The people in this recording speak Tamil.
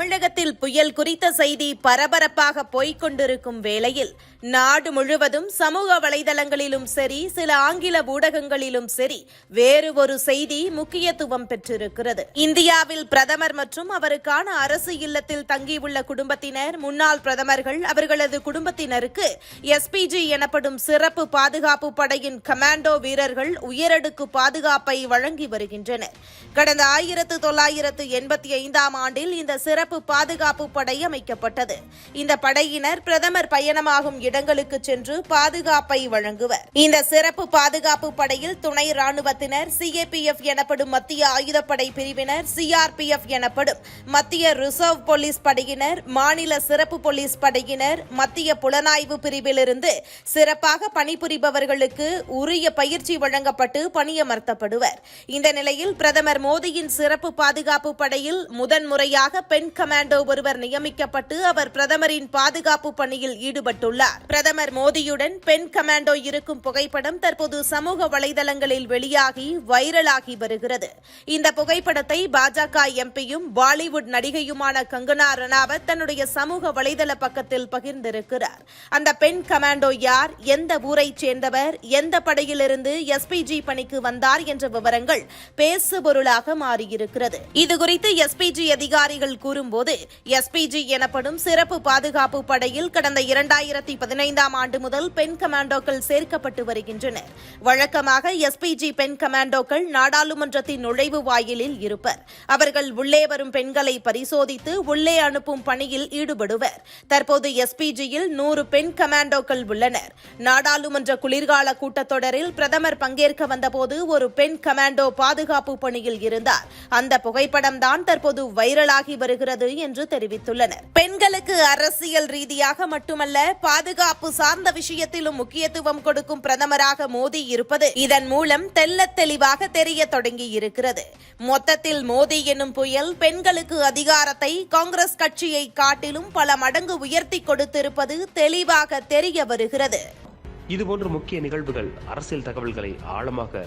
தமிழகத்தில் புயல் குறித்த செய்தி பரபரப்பாக போய்க் கொண்டிருக்கும் வேளையில் நாடு முழுவதும் சமூக வலைதளங்களிலும் சரி சில ஆங்கில ஊடகங்களிலும் சரி வேறு ஒரு செய்தி முக்கியத்துவம் பெற்றிருக்கிறது. இந்தியாவில் பிரதமர் மற்றும் அவருக்கான அரசு இல்லத்தில் தங்கியுள்ள குடும்பத்தினர் முன்னாள் பிரதமர்கள் அவர்களது குடும்பத்தினருக்கு எஸ்பிஜி எனப்படும் சிறப்பு பாதுகாப்பு படையின் கமாண்டோ வீரர்கள் உயரடுக்கு பாதுகாப்பை வழங்கி வருகின்றனர். கடந்த ஆயிரத்து தொள்ளாயிரத்து எண்பத்தி ஐந்தாம் ஆண்டில் இந்த சிறப்பு பாதுகாப்பு படை அமைக்கப்பட்டது. இந்த படையினர் பிரதமர் பயணமாகும் இடங்களுக்கு சென்று பாதுகாப்பை வழங்குவர். இந்த சிறப்பு பாதுகாப்பு படையில் துணை ராணுவத்தினர் சிஏபிஎஃப் எனப்படும் மத்திய ஆயுதப்படை பிரிவினர் சிஆர்பிஎஃப் எனப்படும் மத்திய ரிசர்வ் போலீஸ் படையினர் மாநில சிறப்பு போலீஸ் படையினர் மத்திய புலனாய்வு பிரிவிலிருந்து சிறப்பாக பணிபுரிபவர்களுக்கு உரிய பயிற்சி வழங்கப்பட்டு பணியமர்த்தப்படுவர். இந்த நிலையில் பிரதமர் மோடியின் சிறப்பு பாதுகாப்பு படையில் முதன்முறையாக பெண் கமாண்டோ ஒருவர் நியமிக்கப்பட்டு அவர் பிரதமரின் பாதுகாப்பு பணியில் ஈடுபட்டுள்ளார். பிரதமர் மோடியுடன் பெண் கமாண்டோ இருக்கும் புகைப்படம் தற்போது சமூக வலைதளங்களில் வெளியாகி வைரலாகி வருகிறது. இந்த புகைப்படத்தை பாஜக எம்பியும் பாலிவுட் நடிகையுமான கங்கனா ரணாவத் தன்னுடைய சமூக வலைதள பக்கத்தில் பகிர்ந்திருக்கிறார். அந்த பெண் கமாண்டோ யார் எந்த ஊரைச் சேர்ந்தவர் எந்த படையிலிருந்து எஸ்பிஜி பணிக்கு வந்தார் என்ற விவரங்கள் பேசுபொருளாக மாறியிருக்கிறது. இதுகுறித்து எஸ்பிஜி அதிகாரிகள் கூறும்போது எஸ்பிஜி எனப்படும் சிறப்பு பாதுகாப்பு படையில் கடந்த இரண்டாயிரத்தி பதினைந்தாம் ஆண்டு முதல் பெண் கமாண்டோக்கள் சேர்க்கப்பட்டு வருகின்றனர். வழக்கமாக எஸ்பிஜி பெண் கமாண்டோக்கள் நாடாளுமன்றத்தின் நுழைவு வாயிலில் இருப்பர். அவர்கள் உள்ளே வரும் பெண்களை பரிசோதித்து உள்ளே அனுப்பும் பணியில் ஈடுபடுவர். தற்போது எஸ்பிஜியில் நூறு பெண் கமாண்டோக்கள் உள்ளனர். நாடாளுமன்ற குளிர்கால கூட்டத்தொடரில் பிரதமர் பங்கேற்க வந்தபோது ஒரு பெண் கமாண்டோ பாதுகாப்பு பணியில் இருந்தார். அந்த புகைப்படம் தான் தற்போது வைரலாகி வருகிறது என்று தெரிவித்துள்ளனர். பெண் பெண்களுக்கு அரசியல் ரீதியாக மட்டுமல்ல பாதுகாப்பு சார்ந்த விஷயத்திலும் முக்கியத்துவம் கொடுக்கும் பிரதமராக மோடி இருப்பது இதன் மூலம் தெல்ல தெளிவாக தெரிய தொடங்கி இருக்கிறது. மொத்தத்தில் மோடி என்னும் புயல் பெண்களுக்கு அதிகாரத்தை காங்கிரஸ் கட்சியை காட்டிலும் பல மடங்கு உயர்த்தி கொடுத்திருப்பது தெளிவாக தெரிய வருகிறது. இதுபோன்ற முக்கிய நிகழ்வுகள் அரசியல் தகவல்களை ஆழமாக